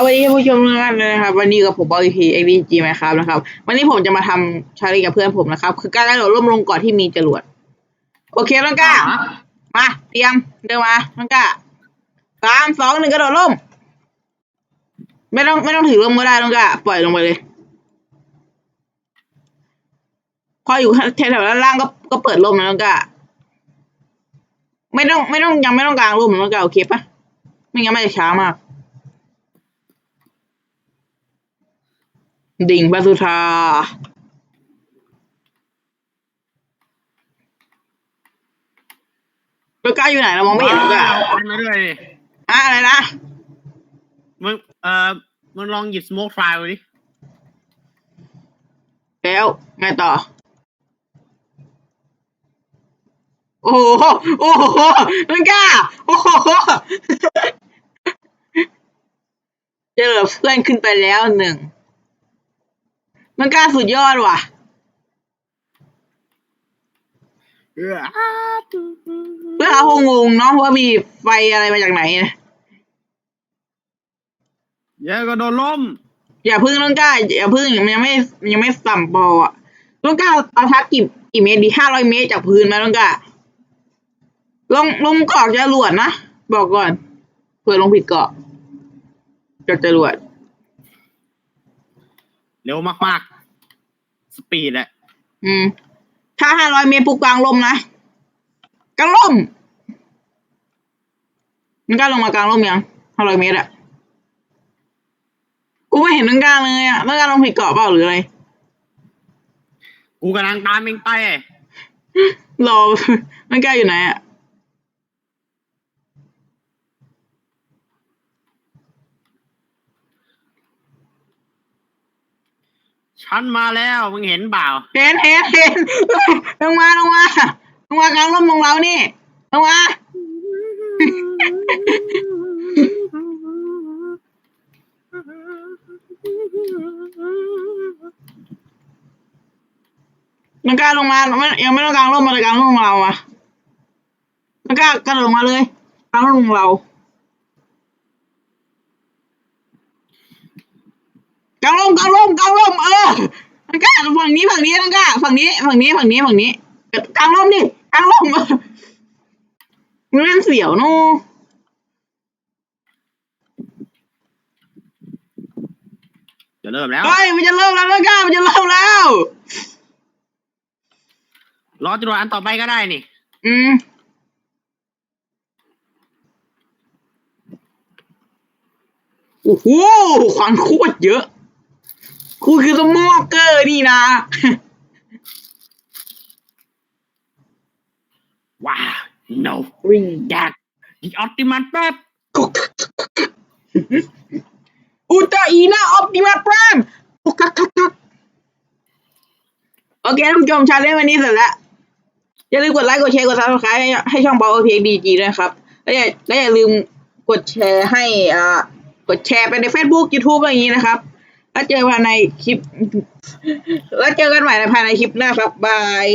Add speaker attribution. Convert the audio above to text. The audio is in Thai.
Speaker 1: ครับวันนี้ผู้ชมทุกท่านเลยนะครับวันนี้กับผมบอยพีเอ็กดีจีไหมครับนะครับ วันนี้ผมจะมาทำชาเลนจ์กับเพื่อนผมนะครับ คือการกระโดดร่มลงก่อนที่มีจรวด โอเคน้องก้า
Speaker 2: อะ
Speaker 1: มาเตรียมเดินมาน้องก้าสามสองหนึ่งกระโดดร่ม ไม่ต้องไม่ต้องถือร่มก็ได้น้องก้าปล่อยลงไปเลย พออยู่แถวๆด้านล่างก็ก็เปิดร่มนะน้องก้าไม่ต้องไม่ต้องยังไม่ต้องกลางร่มนะน้องก้าโอเคปะไม่งั้นมันจะช้ามาก ดิ่งปสุธาแล้วก้าอยู่ไหนเรามองไม่เห็นเลยก้า
Speaker 2: ว้าวเอามาด้วยดิ
Speaker 1: อะอะไรนะ
Speaker 2: มึงเอ่อมึงลองหยิบสโมกไฟล์ดิ
Speaker 1: แล้วไงต่อ โอ้โห โอ้โหนังก้า โอ้โหเจอเพื่อนขึ้นไปแล้วหนึ่ง นังก้าสุดยอดว่ะ
Speaker 2: เออ
Speaker 1: เพื่อนเขาคงงงเนาะว่ามีไฟอะไรมาจากไหนนะ
Speaker 2: เยอะก็โดนล้ม
Speaker 1: อย่าพึ่งน้องก้าอย่าพึ่งมันยังไม่มันยังไม่สั่มพออะน้องก้าเอาทักกี่กี่เมตรดีห้าร้อยเมตรจากพื้นไหมน้องก้าลงลงเกาะจรวดนะ บอกก่อนเผื่อลงผิดเกาะจากจรวด
Speaker 2: เร็วมากๆ สปีดอะ
Speaker 1: อืม ถ้าห้าร้อยเมตรปุ๊บกลางลมนะกลางลมน้องก้าลงมากลางลมยังห้าร้อยเมตรอะกูไม่เห็นน้องก้าเลยอะน้องก้าลงผิดเกาะเปล่าหรืออะไร
Speaker 2: กูกำลังตามเองไป
Speaker 1: รอน้องก้าอยู่ไหนอะ
Speaker 2: ฉันมาแล้วมึงเห็นเปล่า
Speaker 1: เห็นเห็นเห็นลงมาลงมาลงมากลางร่มของเรานี่ลงมาน้องกล้าลงมาไม่ยังไม่ต้องกลางร่มมาเลยกลางร่มของเราอะน้องกล้ากระโดดลงมาเลยกลางร่มของเรากลางร่ม กลางร่มกลางร่มเออน้องกล้าฝั่งนี้ฝั่งนี้น้องกล้าฝั่งนี้ฝั่งนี้ฝั่งนี้ฝั่งนี้กลางร่มดิกลางร่มเออมันเล่นเสียวนู่
Speaker 2: จะเริ่มแล้ว
Speaker 1: เฮ้ยมันจะเริ่มแล้วน้องกล้ามันจะเริ่มแล้ว
Speaker 2: รอจรวดอันต่อไปก็ได้นี่
Speaker 1: อืมโอ้โหควันโคตรเยอะ คุณคือสมอเกอร์นี่นะ
Speaker 2: ว้าว no
Speaker 1: วิ่ง
Speaker 2: that the optimus แป๊บ
Speaker 1: อุตาอีนาออปติมัสพรามกักกักกักโอเคท่านผู้ชมชาเลนจ์วันนี้เสร็จแล้ว อย่าลืมกดไลค์กดแชร์กดซับสไครต์ให้ช่องเบาเพียงดีจีด้วยนะครับ และอย่าและอย่าลืมกดแชร์ให้อ่ากดแชร์ไปใน Facebook YouTube อะไรอย่างนี้นะครับ แล้วเจอกันในคลิป แล้วเจอกันใหม่ในภายในคลิปหน้าครับบาย